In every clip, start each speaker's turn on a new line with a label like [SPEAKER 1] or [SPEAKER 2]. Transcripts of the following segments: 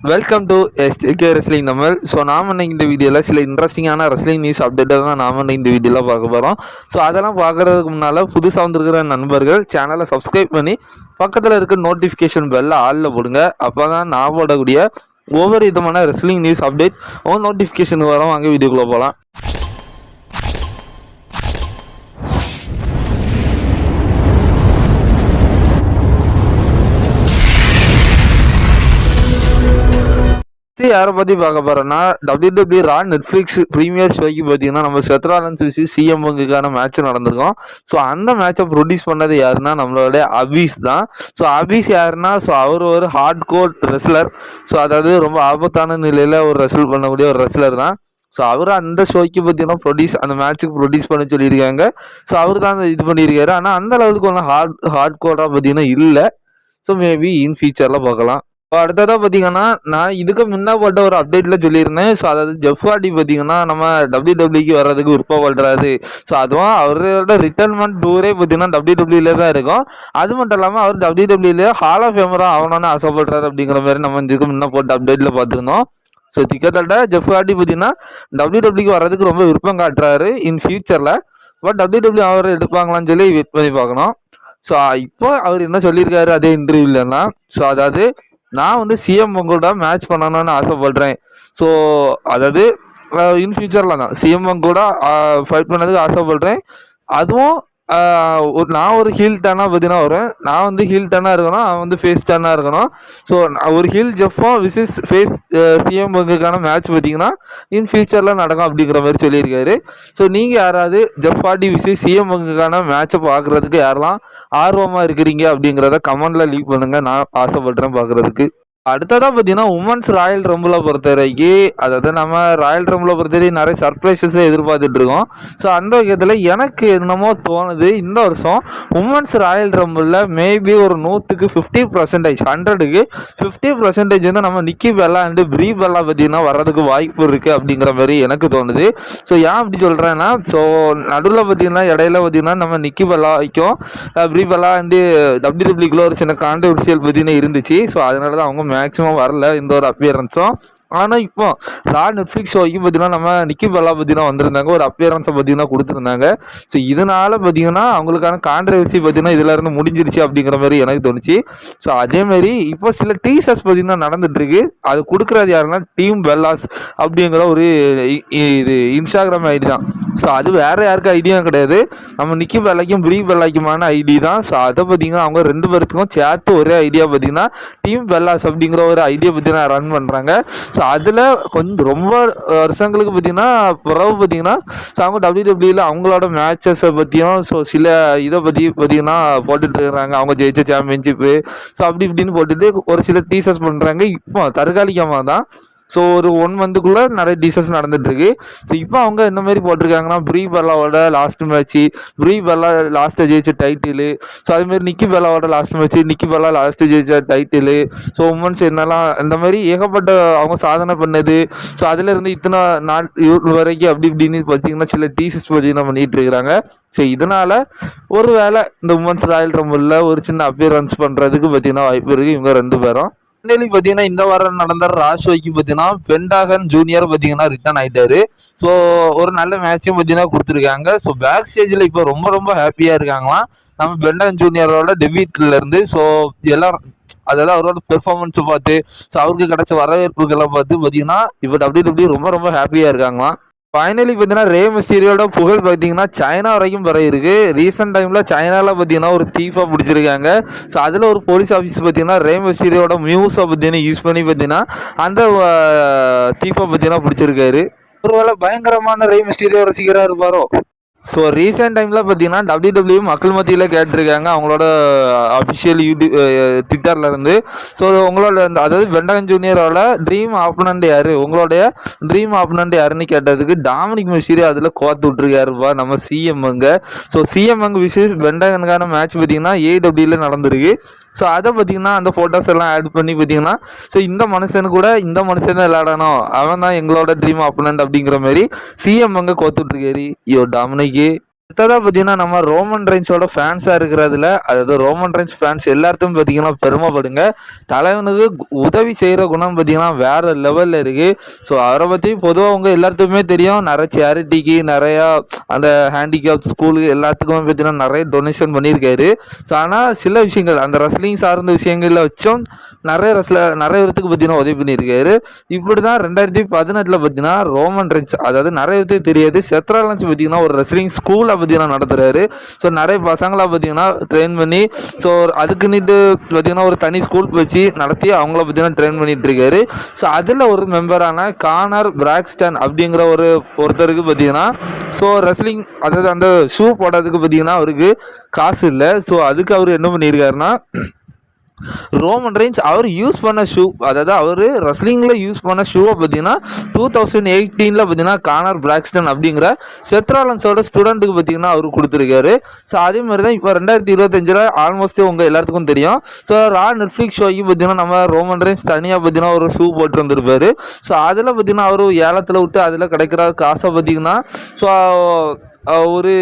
[SPEAKER 1] Welcome to STK wrestling Tamil so நாம் இந்த வீடியோவில் சில இன்ட்ரெஸ்டிங்கான ரெஸ்லிங் நியூஸ் அப்டேட்டை தான் நாம் இந்த வீடியோவில் பார்க்க போகிறோம் ஸோ அதெல்லாம் பார்க்குறதுக்கு முன்னால் புதுசாக வந்திருக்கிற நண்பர்கள் சேனலை சப்ஸ்கிரைப் பண்ணி பக்கத்தில் இருக்க நோட்டிஃபிகேஷன் பெல்ல ஆளில் போடுங்க. அப்போ தான் நான் போடக்கூடிய ஒவ்வொரு விதமான ரெஸ்லிங் நியூஸ் அப்டேட் உங்கள் நோட்டிஃபிகேஷன் வரும் வாங்க வீடியோக்குள்ளே போகலாம் அடுத்து யாரை பற்றி பார்க்க போகிறோன்னா டபிள்யூ ரா நெட்ஃப்ளிக்ஸ் ப்ரீமியர் ஷோக்கு பார்த்தீங்கன்னா நம்ம செத்ராலன்ஸ் விசி சிஎம் பங்குக்கான மேட்ச் நடந்திருக்கோம். ஸோ அந்த மேட்சை ப்ரொடியூஸ் பண்ணது யாருன்னா நம்மளோட அபீஸ் தான். ஸோ அபீஸ் யாருன்னா ஸோ அவர் ஒரு ஹார்ட் கோட் ரெஸ்லர் ஸோ அதாவது ரொம்ப ஆபத்தான நிலையில் ஒரு ரெஸ்ல் பண்ணக்கூடிய ஒரு ரெஸ்லர் தான். ஸோ அவர் அந்த ஷோக்கு பார்த்தீங்கன்னா ப்ரொடியூஸ் அந்த மேட்ச்சுக்கு ப்ரொடியூஸ் பண்ண சொல்லியிருக்காங்க. ஸோ அவர் தான் இது பண்ணியிருக்காரு. ஆனால் அந்த அளவுக்கு ஒன்றும் ஹார்ட் ஹார்ட் கோடாக பார்த்தீங்கன்னா இல்லை. ஸோ மேபி இன் ஃபியூச்சரில் பார்க்கலாம். அடுத்ததாக பார்த்தீங்கன்னா நான் இதுக்கு முன்ன போட்ட ஒரு அப்டேட்டில் சொல்லியிருந்தேன். ஸோ அதாவது ஜெஃப்வாடி பார்த்தீங்கன்னா நம்ம டபிள்யூ டபிள்யூக்கு வர்றதுக்கு விருப்பப்படுறாரு ஸோ அதுவும் அவரோட ரிட்டர்ன்மெண்ட் டூரே பார்த்தீங்கன்னா டபிள்யூ டபிள்யூல தான் இருக்கும். அது மட்டும் இல்லாமல் அவர் டபிள்யூ டபிள்யூல ஹால் ஆஃப் ஃபேமராக ஆகணும்னு ஆசைப்படுறாரு அப்படிங்கிற மாதிரி நம்ம இதுக்கு முன்னே போட்ட அப்டேட்டில் பார்த்துருந்தோம். ஸோ திக்கத்தட்ட ஜெஃப் ஹார்டி பார்த்தீங்கன்னா டபிள்யூ டபிள்யூக்கு வர்றதுக்கு ரொம்ப விருப்பம் காட்டுறாரு இன் ஃபியூச்சரில் பட் டபிள்யூ டபிள்யூ அவர் எடுப்பாங்களான்னு சொல்லி வெயிட் பண்ணி பார்க்கணும். ஸோ இப்போ அவர் என்ன சொல்லியிருக்காரு அதே இன்டர்வியூலன்னா ஸோ அதாவது நான் வந்து சிஎம் கூட மேட்ச் பண்ணணும்னு ஆசைப்படுறேன். ஸோ அதாவது இன் ஃபியூச்சரில் தான் சிஎம் கூட ஃபைட் பண்ணதுக்கு ஆசைப்படுறேன். அதுவும் ஒரு நான் ஒரு ஹீல் டேனாக பார்த்தீங்கன்னா வருவேன் நான் வந்து ஹீல் டேனாக இருக்கணும் அவன் வந்து ஃபேஸ் டேனாக இருக்கணும். ஸோ ஒரு ஹீல் ஜெஃபும் விசிஸ் ஃபேஸ் சிஎம் பங்குக்கான மேட்ச் பார்த்தீங்கன்னா இன் ஃபியூச்சரில் நடக்கும் அப்படிங்கிற மாதிரி சொல்லியிருக்காரு. ஸோ நீங்கள் யாராவது ஜெஃபாடி விசிஸ் சிஎம் பங்குக்கான மேட்ச்சை பார்க்குறதுக்கு யாரெல்லாம் ஆர்வமாக இருக்கிறீங்க அப்படிங்கிறத கமெண்டில் லீவ் பண்ணுங்கள் நான் ஆசைப்படுறேன் பார்க்குறதுக்கு அடுத்ததாக பார்த்தீங்கன்னா உமன்ஸ் ராயல் ரம்பிளை பொறுத்த வரைக்கும் அதாவது நம்ம ராயல் ரம்பிளை பொறுத்த வரைக்கும் நிறைய சர்ப்ரைசஸை எதிர்பார்த்துட்டு இருக்கோம். ஸோ அந்த வகையத்தில் எனக்கு என்னமோ தோணுது இந்த வருஷம் உமன்ஸ் ராயல் ரம்பிளில் மேபி ஒரு நூற்றுக்கு ஃபிஃப்டி பர்சன்டேஜ் ஹண்ட்ரடுக்கு ஃபிஃப்டி பர்சன்டேஜ் வந்து நம்ம Nikki Bella and Brie Bella பார்த்தீங்கன்னா வர்றதுக்கு வாய்ப்பு இருக்குது அப்படிங்கிற மாதிரி எனக்கு தோணுது. ஸோ ஏன் அப்படி சொல்கிறேன்னா ஸோ நடுவில் பார்த்தீங்கன்னா இடையில பார்த்தீங்கன்னா நம்ம நிக்கி பெல்லா வைக்கும். ப்ரீ பெல்லா அண்டு டபிள்யூ டபிள்யூக்குள்ள ஒரு சின்ன கான்ட்ரவர்சியல் பார்த்தீங்கன்னா இருந்துச்சு. ஸோ அதனால தான் அவங்க மேக்ஸிமம் வரல இந்த ஒரு அப்பியரன்ஸும் ஆனால் இப்போ ரா நெட்ஃப்ளிக்ஸ் வரைக்கும் பார்த்தீங்கன்னா நம்ம நிக்கி பெல்லா பார்த்தீங்கன்னா வந்திருந்தாங்க. ஒரு அப்பியரன்ஸை பார்த்தீங்கன்னா கொடுத்துருந்தாங்க. ஸோ இதனால் பார்த்தீங்கன்னா அவங்களுக்கான கான்ட்ரவர்சி பார்த்தீங்கன்னா இதில் இருந்து முடிஞ்சிருச்சு அப்படிங்கிற மாதிரி எனக்கு தோணுச்சு. ஸோ அதேமாரி இப்போ சில டீசர்ஸ் பார்த்தீங்கன்னா நடந்துட்டுருக்கு. அது கொடுக்குறது யாருன்னா டீம் பெல்லாஸ் அப்படிங்கிற ஒரு இது இன்ஸ்டாகிராம் ஐடி தான். ஸோ அது வேறு யாருக்கும் ஐடியாவும் கிடையாது. நம்ம நிக்கி பெல்லாக்கும் ப்ரீ பெல்லாக்குமான ஐடி தான். ஸோ அதை பார்த்தீங்கன்னா அவங்க ரெண்டு பேருக்கும் சேர்த்து ஒரே ஐடியா பார்த்தீங்கன்னா டீம் பெல்லாஸ் அப்படிங்கிற ஒரு ஐடியா பார்த்தீங்கன்னா ரன் பண்ணுறாங்க ஸோ ஸோ அதில் கொஞ்சம் ரொம்ப வருஷங்களுக்கு பார்த்தீங்கன்னா பிறகு பார்த்தீங்கன்னா ஸோ அவங்க டபிள்யூ டபிள்யூல அவங்களோட மேட்சஸை பற்றியும் ஸோ சில இதை பற்றி பார்த்தீங்கன்னா போட்டுட்டு இருக்கிறாங்க. அவங்க ஜெயிச்ச சாம்பியன்ஷிப்பு ஸோ அப்படி இப்படின்னு போட்டுட்டு ஒரு சில டீசர்ஸ் பண்ணுறாங்க இப்போ தற்காலிகமாக தான் ஸோ ஒரு ஒன் மந்த்துக்குள்ளே நிறைய டீசஸ் நடந்துட்டுருக்கு. ஸோ இப்போ அவங்க என்ன மாதிரி போட்டிருக்காங்கன்னா Brie பெல்லாவோட last match Brie Bella last ஜெயிச்ச டைட்டிலு ஸோ அதுமாரி Nikki பெல்லாவோட last match Nikki Bella last ஜெயிச்ச டைட்டிலு ஸோ உமன்ஸ் என்னெல்லாம் இந்த மாதிரி ஏகப்பட்ட அவங்க சாதனை பண்ணது. ஸோ அதுலேருந்து இத்தனை நாள் இவ்வளவு வரைக்கும் அப்படி இப்படின்னு பார்த்தீங்கன்னா சில டீசர்ஸ் பார்த்தீங்கன்னா பண்ணிகிட்டு இருக்கிறாங்க. ஸோ இதனால் ஒரு வேளை இந்த உமன்ஸ் ராயல் ரம்பிளில் ஒரு சின்ன அப்பியரன்ஸ் பண்ணுறதுக்கு பார்த்தீங்கன்னா வாய்ப்பு இருக்குது இவங்க ரெண்டு பேரும். ஃபைனலி பார்த்தீங்கன்னா இந்த வாரம் நடந்த ராஷ்வாய்க்கு பார்த்தீங்கன்னா பென்டாகன் ஜூனியர் பார்த்தீங்கன்னா ரிட்டர்ன் ஆயிட்டாரு. ஸோ ஒரு நல்ல மேட்சும் பார்த்தீங்கன்னா கொடுத்துருக்காங்க. ஸோ பேக் ஸ்டேஜில் இப்போ ரொம்ப ரொம்ப ஹாப்பியாக இருக்காங்களாம். நம்ம பென்டாகன் ஜூனியரோட டெபியூட்ல இருந்து ஸோ எல்லாம் அதெல்லாம் அவரோட பெர்ஃபார்மன்ஸை பார்த்து ஸோ அவருக்கு கிடைச்ச வரவேற்புகளை பார்த்து பார்த்தீங்கன்னா இப்போ டபிள்யூ டபிள்யூ ரொம்ப ரொம்ப ஹாப்பியாக இருக்காங்களாம். ஃபைனலி பார்த்தீங்கன்னா ரே மிஸ்டீரியோட புகழ் பார்த்தீங்கன்னா சைனா வரைக்கும் வர இருக்கு. ரீசெண்ட் டைமில் சைனாவில் பார்த்தீங்கன்னா ஒரு தீஃபாக பிடிச்சிருக்காங்க. ஸோ அதில் ஒரு போலீஸ் ஆஃபீஸ் பார்த்தீங்கன்னா ரே மிஸ்டீரியோட மியூஸை பார்த்தீங்கன்னா யூஸ் பண்ணி பார்த்தீங்கன்னா அந்த தீஃபை பார்த்தீங்கன்னா பிடிச்சிருக்காரு. ஒருவேளை பயங்கரமான ரே மிஸ்டீரியோ ரசிகராக இருப்பாரோ? ஸோ ரீசெண்ட் டைமில் பார்த்தீங்கன்னா டபிள்யூ டபிள்யூ மக்கள் மத்தியில் கேட்டிருக்காங்க அவங்களோட அஃபிஷியல் யூடியூப் ட்விட்டரில் இருந்து. ஸோ உங்களோட அதாவது வெண்டகன் ஜூனியரோட ட்ரீம் ஆப்னண்ட் யார்? உங்களுடைய ட்ரீம் ஆப்னண்ட் யாருன்னு கேட்டதுக்கு டாமினிக் மிஷிரி அதில் கோத்து விட்ருக்காருப்பா நம்ம சிஎம்ங்க ஸோ சிஎம்ங்க விஷயம் வெண்டகனுக்கான மேட்ச் பார்த்தீங்கன்னா ஏடபிள்யூவில் நடந்திருக்கு. ஸோ அதை பார்த்தீங்கன்னா அந்த ஃபோட்டோஸ் எல்லாம் ஆட் பண்ணி பார்த்தீங்கன்னா ஸோ இந்த மனுஷனு கூட இந்த மனுஷன் தான் விளையாடணும். அவன் தான் எங்களோட ட்ரீம் ஆப்னண்ட் அப்படிங்கிற மாதிரி சிஎம் அங்கே கோத்துட்ருக்காரு ஐயோ یہ அடுத்ததாக பார்த்தீங்கன்னா நம்ம ரோமன் ரைன்ஸோட ஃபேன்ஸாக இருக்கிறதுல அதாவது ரோமன் ரைன்ஸ் ஃபேன்ஸ் எல்லாத்தையும் பார்த்தீங்கன்னா பெருமைப்படுங்க. தலைவனுக்கு உதவி செய்கிற குணம் பார்த்தீங்கன்னா வேறு லெவலில் இருக்குது ஸோ அவரை பற்றி பொதுவாக அவங்க எல்லாத்துக்குமே தெரியும். நிறைய சேரிட்டிக்கு நிறையா அந்த ஹேண்டிகேப் ஸ்கூலுக்கு எல்லாத்துக்குமே பார்த்தீங்கன்னா நிறைய டொனேஷன் பண்ணியிருக்காரு. ஸோ ஆனால் சில விஷயங்கள் அந்த ரெஸ்லிங் சார்ந்த விஷயங்களில் வச்சும் நிறைய ரெஸ்ல நிறைய பேருக்கு பார்த்தீங்கன்னா உதவி பண்ணியிருக்காரு. இப்படி தான் ரெண்டாயிரத்தி பதினெட்டில் பார்த்தீங்கன்னா ரோமன் ரைன்ஸ் அதாவது நிறைய பேருக்கு தெரியாது செத்ரா லன்ஸ் பார்த்தீங்கன்னா ஒரு ரெஸ்லிங் ஸ்கூலை பார்த்தீங்கன்னா நடத்துகிறாரு ஸோ நிறைய பசங்களை பார்த்தீங்கன்னா ட்ரெயின் பண்ணி ஸோ அதுக்குன்னுட்டு பார்த்தீங்கன்னா ஒரு தனி ஸ்கூல் வச்சு நடத்தி அவங்கள பார்த்தீங்கன்னா ட்ரெயின் பண்ணிட்டு இருக்காரு. ஸோ அதில் ஒரு மெம்பரான கானர் பிராக்ஸ்டன் அப்படிங்கிற ஒரு ஒருத்தருக்கு பார்த்தீங்கன்னா ஸோ ரெஸ்லிங் அதாவது அந்த ஷூ போடுறதுக்கு பார்த்தீங்கன்னா அவருக்கு காசு இல்லை. ஸோ அதுக்கு அவர் என்ன பண்ணியிருக்காருன்னா ரோமன் ரெயின்ஸ் அவர் யூஸ் பண்ண ஷூ அதாவது அவர் ரெஸ்லிங்கில் யூஸ் பண்ண ஷூவை பார்த்தீங்கன்னா டூ தௌசண்ட் எயிட்டீனில் பார்த்தீங்கன்னா கானர் பிளாக்ஸ்டன் அப்படிங்கிற செத்ராலன்ஸோட ஸ்டூடெண்ட்டுக்கு பார்த்தீங்கன்னா அவர் கொடுத்துருக்காரு. ஸோ அதே மாதிரி தான் இப்போ ரெண்டாயிரத்தி இருபத்தஞ்சில் ஆல்மோஸ்ட் உங்கள் எல்லாத்துக்கும் தெரியும். ஸோ ரா நெட்ஃப்ளிக்ஸ் ஷோக்கு பார்த்தீங்கன்னா நம்ம ரோமன் ரெயின்ஸ் தனியாக பார்த்தீங்கன்னா ஒரு ஷூ போட்டு வந்திருப்பாரு ஸோ அதில் பார்த்தீங்கன்னா அவர் ஏலத்தில் விட்டு அதில் கிடைக்கிற காசை பார்த்தீங்கன்னா ஸோ ஒரு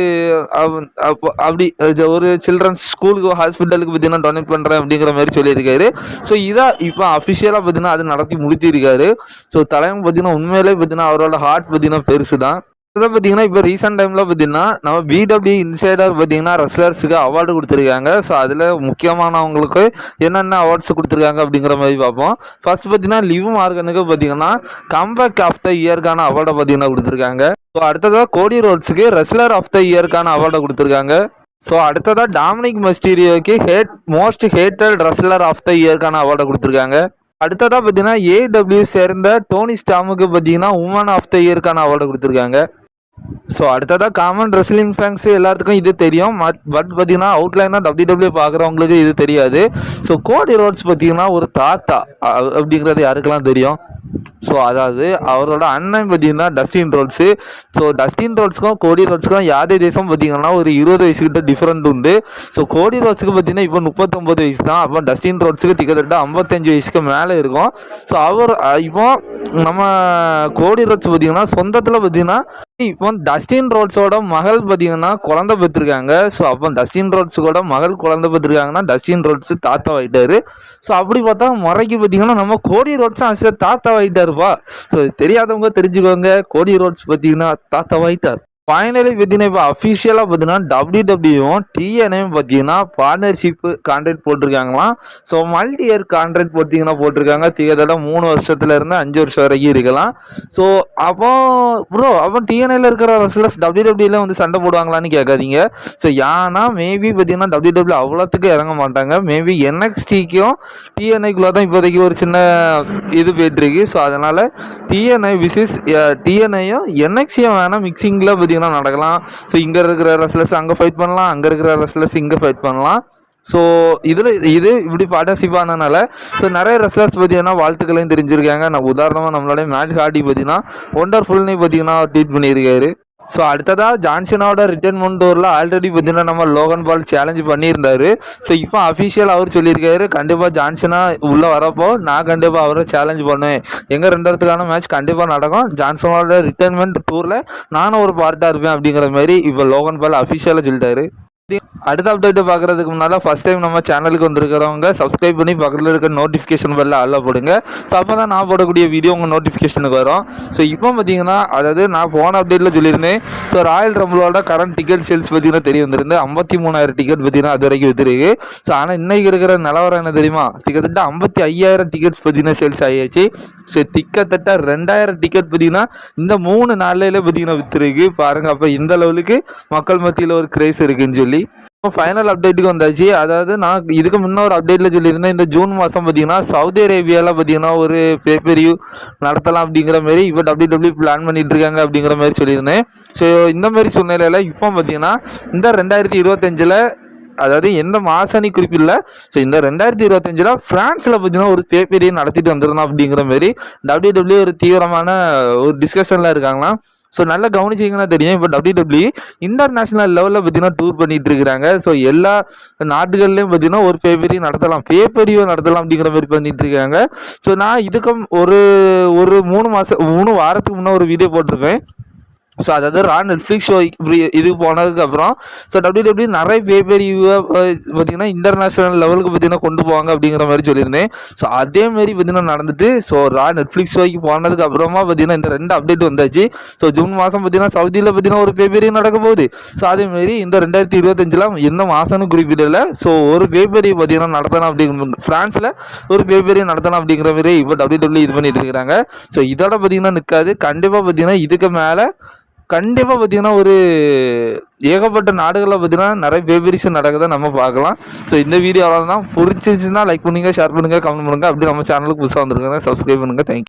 [SPEAKER 1] அப்படி ஒரு சில்ட்ரன்ஸ் ஸ்கூலுக்கு ஹாஸ்பிட்டலுக்கு பார்த்தீங்கன்னா டொனேட் பண்ணுறேன் அப்படிங்கிற மாதிரி சொல்லியிருக்காரு. ஸோ இதாக இப்போ அஃபிஷியலாக பார்த்தீங்கன்னா அது நடத்தி முடித்திருக்காரு. ஸோ தலைமை பார்த்தீங்கன்னா உண்மையிலே பார்த்தீங்கன்னா அவரோட ஹார்ட் பார்த்தீங்கன்னா பெருசு தான் இதை பார்த்தீங்கன்னா இப்போ ரீசெண்ட் டைமில் பார்த்தீங்கன்னா நம்ம பிடபிள்யூ இன்சைடர் பார்த்தீங்கன்னா ரெஸ்லர்ஸுக்கு அவார்டு கொடுத்துருக்காங்க. ஸோ அதில் முக்கியமானவங்களுக்கு என்னென்ன அவார்ட்ஸ் கொடுத்துருக்காங்க அப்படிங்கிற மாதிரி பார்ப்போம். ஃபர்ஸ்ட் பார்த்தீங்கன்னா லிவ் மார்கனுக்கு பார்த்தீங்கன்னா கம்பேக் ஆஃப் த இயர்க்கான அவார்டை பார்த்தீங்கன்னா கொடுத்துருக்காங்க. ஸோ அடுத்ததாக கோடி ரோட்ஸுக்கு ரெஸ்லர் ஆஃப் த இயர்க்கான அவார்டை கொடுத்துருக்காங்க. ஸோ அடுத்ததாக Dominik மெஸ்டீரியோக்கு hate most hated wrestler of the இயர்க்கான அவார்டை கொடுத்துருக்காங்க. அடுத்ததாக பார்த்தீங்கன்னா ஏடபிள்யூ சேர்ந்த டோனி ஸ்டாமுக்கு பார்த்தீங்கன்னா உமன் ஆஃப் த இயர்க்கான அவார்டு கொடுத்துருக்காங்க. ஸோ அடுத்ததாக காமன் ரெஸ்லிங் ஃபேன்ஸ் எல்லாத்துக்கும் இது தெரியும். பட் பார்த்தீங்கன்னா அவுட்லைனாக டபிள்யூ டபிள்யூ பார்க்குறவங்களுக்கு இது தெரியாது. ஸோ கோடி ரோட்ஸ் பார்த்தீங்கன்னா ஒரு தாத்தா. அப்படிங்கிறது யாருக்கெல்லாம் தெரியும்? ஸோ அதாவது அவரோட அண்ணன் பார்த்தீங்கன்னா டஸ்டின் ரோட்ஸு ஸோ டஸ்டின் ரோட்ஸ்க்கும் கோடி ரோட்ஸ்க்கும் யாதே தேசம் பார்த்தீங்கன்னா ஒரு இருபது வயசுக்கிட்ட டிஃப்ரெண்ட் உண்டு. ஸோ கோடி ரோட்ஸுக்கு பார்த்தீங்கன்னா இப்போ முப்பத்தொம்பது வயசு தான். அப்போ டஸ்டின் ரோட்ஸுக்கு கிட்டத்தட்ட ஐம்பத்தஞ்சு வயசுக்கு மேலே இருக்கும். ஸோ அவர் இப்போ நம்ம கோடி ரோட்ஸ் பார்த்தீங்கன்னா சொந்தத்தில் பார்த்தீங்கன்னா இப்போ டஸ்டின் ரோட்ஸோட மகள் பார்த்தீங்கன்னா குழந்தை பெற்றிருக்காங்க. ஸோ அப்போ டஸ்டின் ரோட்ஸோட மகள் குழந்தை பெற்றிருக்காங்கன்னா டஸ்டின் ரோட்ஸ் தாத்தா ஆயிட்டாரு. ஸோ அப்படி பார்த்தா முறைக்கு பார்த்தீங்கன்னா நம்ம கோடி ரோட்ஸும் அசை தாத்தா ஆயிட்டாருப்பா. ஸோ தெரியாதவங்க தெரிஞ்சுக்கோங்க. கோடி ரோட்ஸ் பார்த்தீங்கன்னா தாத்தா ஆயிட்டார். ஃபைனலி பார்த்தீங்கன்னா இப்போ அஃபிஷியலாக பார்த்தீங்கன்னா டபிள்யூ டபிள்யூவும் டிஎன்ஏயும் பார்த்தீங்கன்னா பார்ட்னர்ஷிப்பு கான்ட்ராக்ட் போட்டிருக்காங்களாம் ஸோ மல்டி இயர் கான்ட்ராக்ட் பார்த்தீங்கன்னா போட்டிருக்காங்க. கிட்டத்தட்ட மூணு வருஷத்துலேருந்து அஞ்சு வருஷம் வரைக்கும் இருக்கலாம். ஸோ அப்போ ப்ரோ அப்போ டிஎன்ஏல இருக்கிற ரெஸ்லர்ஸ் டபிள்யூ டபிள்யூல வந்து சண்டை போடுவாங்களான்னு கேட்காதீங்க. ஸோ ஏன்னா மேபி பார்த்தீங்கன்னா டபிள்யூ டபிள்யூ அவ்வளோத்துக்கு இறங்க மாட்டாங்க. மேபி என்எக்ஸ்டிக்கும் டிஎன்ஐக்குள்ளே தான் இப்போதைக்கு ஒரு சின்ன இது போயிட்டுருக்கு. ஸோ அதனால் டிஎன்ஐ விசிஸ் டிஎன்ஐயும் என்எக்ஸியும் வேணால் மிக்சிங்கில் பார்த்தீங்கன்னா நடக்கலாம். ஸோ இங்கே இருக்கிற ரெஸ்லர்ஸ் அங்கே ஃபைட் பண்ணலாம் அங்கே இருக்கிற ரெஸ்லர்ஸ் இங்கே ஃபைட் பண்ணலாம். ஸோ இதில் இது இப்படி பார்ட்னர்ஷிப் ஆனதுனால ஸோ நிறைய ரெஸ்லர்ஸ் பார்த்தீங்கன்னா வாழ்த்துக்களையும் தெரிஞ்சிருக்காங்க. நான் உதாரணமாக நம்மளோட மேட் ஹார்டி பார்த்தீங்கன்னா ஒண்டர்ஃபுல்னே பார்த்தீங்கன்னா ட்வீட் பண்ணியிருக்காரு. ஸோ அடுத்ததாக ஜான்சனோட ரிட்டர்ன்மெண்ட் டோரில் ஆல்ரெடி பார்த்தீங்கன்னா நம்ம லோகன் பால் சேலஞ்ச் பண்ணியிருந்தாரு. ஸோ இப்போ அஃபிஷியல் அவர் சொல்லியிருக்காரு கண்டிப்பாக ஜான்சனா உள்ளே வரப்போ நான் கண்டிப்பாக அவரை சேலஞ்ச் பண்ணுவேன். எங்கள் ரெண்டு இடத்துக்கான மேட்ச் கண்டிப்பாக நடக்கும். ஜான்சனோட ரிட்டர்ன்மெண்ட் டூரில் நானும் ஒரு பார்ட்டாக இருப்பேன் அப்படிங்கிற மாதிரி இப்போ லோகன் பால் அஃபிஷியலாக சொல்லிட்டாரு. அடுத்த அப்டேட்டை பார்க்குறதுக்கு முன்னால் ஃபஸ்ட் டைம் நம்ம சேனலுக்கு வந்திருக்கிறவங்க சப்ஸ்கிரைப் பண்ணி பக்கத்தில் இருக்க நோட்டிஃபிகேஷன் பெல்ல அல்ல போடுங்க. ஸோ அப்போ தான் நான் போடக்கூடிய வீடியோ உங்கள் நோட்டிஃபிகேஷனுக்கு வரும். ஸோ இப்போ பார்த்தீங்கன்னா அதாவது நான் போன அப்டேட்டில் சொல்லியிருந்தேன். ஸோ ராயல் ரம்பிளோட கரண்ட் டிக்கெட் சேல்ஸ் பார்த்தீங்கன்னா தெரிய வந்திருந்து ஐம்பத்தி மூணாயிரம் டிக்கெட் பார்த்தீங்கன்னா அது வரைக்கும் வித்துருக்கு ஸோ ஆனால் இன்றைக்கி இருக்கிற நிலவரம் என்ன தெரியுமா? கிட்டத்தட்ட ஐம்பத்தி ஐயாயிரம் டிக்கெட்ஸ் பார்த்தீங்கன்னா சேல்ஸ் ஆகியாச்சு ஸோ திக்கத்தட்ட ரெண்டாயிரம் டிக்கெட் பார்த்தீங்கன்னா இந்த மூணு நாளில் பார்த்தீங்கன்னா விற்றுருக்கு பாருங்கள் அப்போ இந்த லெவலுக்கு மக்கள் மத்தியில் ஒரு கிரேஸ் இருக்குன்னு சொல்லி ஃபைனல் அப்டேட்டுக்கு வந்தாச்சு. அதாவது நான் இதுக்கு முன்னே ஒரு அப்டேட்டில் சொல்லியிருந்தேன். இந்த ஜூன் மாதம் பார்த்தீங்கன்னா சவுதி அரேபியாவில் பார்த்தீங்கன்னா ஒரு பேப்பரியூ நடத்தலாம் அப்படிங்கிற மாதிரி இப்போ டபிள்யூ டபிள்யூ பிளான் பண்ணிட்டு இருக்காங்க அப்படிங்கிற மாதிரி சொல்லியிருந்தேன். ஸோ இந்த மாதிரி சூழ்நிலையில் இப்போ பார்த்தீங்கன்னா இந்த ரெண்டாயிரத்தி இருபத்தஞ்சில் அதாவது எந்த மாசானி குறிப்பில்ல ஸோ இந்த ரெண்டாயிரத்தி இருபத்தஞ்சில் ஃப்ரான்ஸில் பார்த்தீங்கன்னா ஒரு பேப்பரியை நடத்திட்டு வந்துடணும் அப்படிங்கிற மாதிரி டபிள்யூ டபிள்யூ ஒரு தீவிரமான ஒரு டிஸ்கஷனில் இருக்காங்களாம். ஸோ நல்லா கவனிச்சிங்கன்னா தெரியும். இப்போ டபிள்யூ டபிள்யூ இன்டர்நேஷ்னல் லெவலில் பார்த்தீங்கன்னா டூர் பண்ணிட்டு இருக்கிறாங்க ஸோ எல்லா நாடுகள்லையும் பார்த்தீங்கன்னா ஒரு பேப்பரியும் நடத்தலாம். பேப்பரியோ நடத்தலாம் அப்படிங்கிற மாதிரி பண்ணிட்டு இருக்காங்க ஸோ நான் இதுக்கும் ஒரு ஒரு மூணு மாதம் மூணு வாரத்துக்கு முன்னே ஒரு வீடியோ போட்டிருப்பேன் ஸோ அதாவது ரா நெட்ஃப்ளிக்ஸ் ஷோ இது போனதுக்கப்புறம் ஸோ டபிள்யூ டபிள்யூ நிறைய பே பெரிய பார்த்தீங்கன்னா இன்டர்நேஷ்னல் லெவலுக்கு பார்த்தீங்கன்னா கொண்டு போவாங்க அப்படிங்கிற மாதிரி சொல்லியிருந்தேன். ஸோ அதேமாரி பார்த்தீங்கன்னா நடந்துட்டு ஸோ ரா நெட்ஃப்ளிக்ஸ் ஷோக்கு போனதுக்கு அப்புறமா பார்த்தீங்கன்னா இந்த ரெண்டு அப்டேட் வந்தாச்சு. ஸோ ஜூன் மாதம் பார்த்தீங்கன்னா சவுதியில் பார்த்தீங்கன்னா ஒரு பே பெரிய நடக்க போகுது. ஸோ அதேமாரி இந்த ரெண்டாயிரத்தி இருபத்தஞ்சில் எந்த மாதம்னு குறிப்பிடல. ஸோ ஒரு பே பெரிய பார்த்தீங்கன்னா நடத்தலாம் அப்படிங்கிற ஃப்ரான்ஸில் ஒரு பே பெரிய நடத்தலாம் அப்படிங்கிற மாதிரி இப்போ டபிள்யூ டபிள்யூ இது பண்ணிட்டு இருக்கிறாங்க ஸோ இதோட பார்த்தீங்கன்னா நிற்காது கண்டிப்பாக பார்த்தீங்கன்னா இதுக்கு மேலே கண்டிப்பாக பார்த்தீங்கன்னா ஒரு ஏகப்பட்ட நாடுகளில் பார்த்தீங்கன்னா நிறைய வெவ்வேரிசன் நடக்குதை நம்ம பார்க்கலாம். ஸோ இந்த வீடியோ தான் பிடிச்சிருச்சுன்னா லைக் பண்ணுங்கள் ஷேர் பண்ணுங்கள் கமெண்ட் பண்ணுங்கள் அப்படி நம்ம சேனலுக்கு புதுசாக வந்துருக்காங்க சப்ஸ்கிரைப் பண்ணுங்கள் தேங்க்யூ